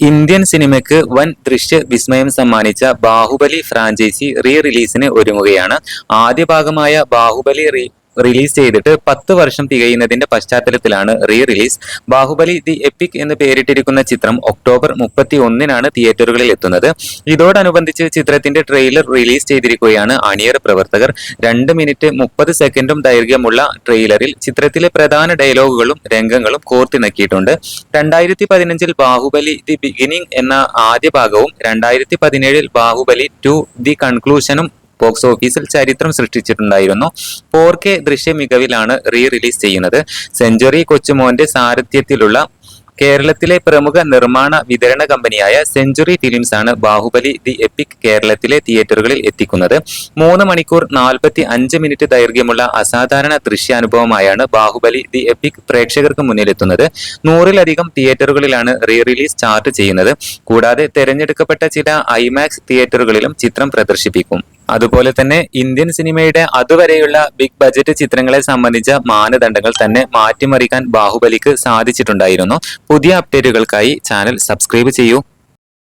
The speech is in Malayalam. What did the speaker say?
ഇന്ത്യൻ സിനിമയ്ക്ക് വൻ ദൃശ്യ വിസ്മയം സമ്മാനിച്ച ബാഹുബലി ഫ്രാഞ്ചൈസി റീ റിലീസിന് ഒരുങ്ങുകയാണ്. ആദ്യ ഭാഗമായ ബാഹുബലി റീ റിലീസ് ചെയ്തിട്ട് പത്ത് വർഷം തികയുന്നതിന്റെ പശ്ചാത്തലത്തിലാണ് re release Baahubali the epic എന്ന് പേരിട്ടിരിക്കുന്ന ചിത്രം ഒക്ടോബർ മുപ്പത്തി ഒന്നിനാണ് തിയേറ്ററുകളിൽ എത്തുന്നത്. ഇതോടനുബന്ധിച്ച് ചിത്രത്തിന്റെ ട്രെയിലർ റിലീസ് ചെയ്തിരിക്കുകയാണ് അണിയർ പ്രവർത്തകർ. രണ്ട് മിനിറ്റ് മുപ്പത് സെക്കൻഡും ദൈർഘ്യമുള്ള ട്രെയിലറിൽ ചിത്രത്തിലെ പ്രധാന ഡയലോഗുകളും രംഗങ്ങളും കോർത്തിണക്കിയിട്ടുണ്ട്. രണ്ടായിരത്തി പതിനഞ്ചിൽ ബാഹുബലി ദി ബിഗിനിങ് എന്ന ആദ്യ ഭാഗവും രണ്ടായിരത്തി പതിനേഴിൽ ബാഹുബലി ടു ദി കൺക്ലൂഷനും ബോക്സ് ഓഫീസിൽ ചരിത്രം സൃഷ്ടിച്ചിട്ടുണ്ടായിരുന്നു. ഫോർ കെ ദൃശ്യ മികവിലാണ് റീ റിലീസ് ചെയ്യുന്നത്. സെഞ്ചുറി കൊച്ചുമോന്റെ സാരഥ്യത്തിലുള്ള കേരളത്തിലെ പ്രമുഖ നിർമ്മാണ വിതരണ കമ്പനിയായ സെഞ്ചുറി ഫിലിംസ് ആണ് ബാഹുബലി ദി എപ്പിക് കേരളത്തിലെ തിയേറ്ററുകളിൽ എത്തിക്കുന്നത്. മൂന്ന് മണിക്കൂർ നാൽപ്പത്തി അഞ്ച് മിനിറ്റ് ദൈർഘ്യമുള്ള അസാധാരണ ദൃശ്യാനുഭവമായാണ് ബാഹുബലി ദി എപ്പിക് പ്രേക്ഷകർക്ക് മുന്നിലെത്തുന്നത്. നൂറിലധികം തിയേറ്ററുകളിലാണ് റീ റിലീസ് ചാർട്ട് ചെയ്യുന്നത്. കൂടാതെ തെരഞ്ഞെടുക്കപ്പെട്ട ചില ഐമാക്സ് തിയേറ്ററുകളിലും ചിത്രം പ്രദർശിപ്പിക്കും. അതുപോലെ തന്നെ ഇന്ത്യൻ സിനിമയുടെ അതുവരെയുള്ള ബിഗ് ബജറ്റ് ചിത്രങ്ങളെ സംബന്ധിച്ച മാനദണ്ഡങ്ങൾ തന്നെ മാറ്റിമറിക്കാൻ ബാഹുബലിക്ക് സാധിച്ചിട്ടുണ്ടായിരുന്നു. പുതിയ അപ്ഡേറ്റുകൾക്കായി ചാനൽ സബ്സ്ക്രൈബ് ചെയ്യൂ.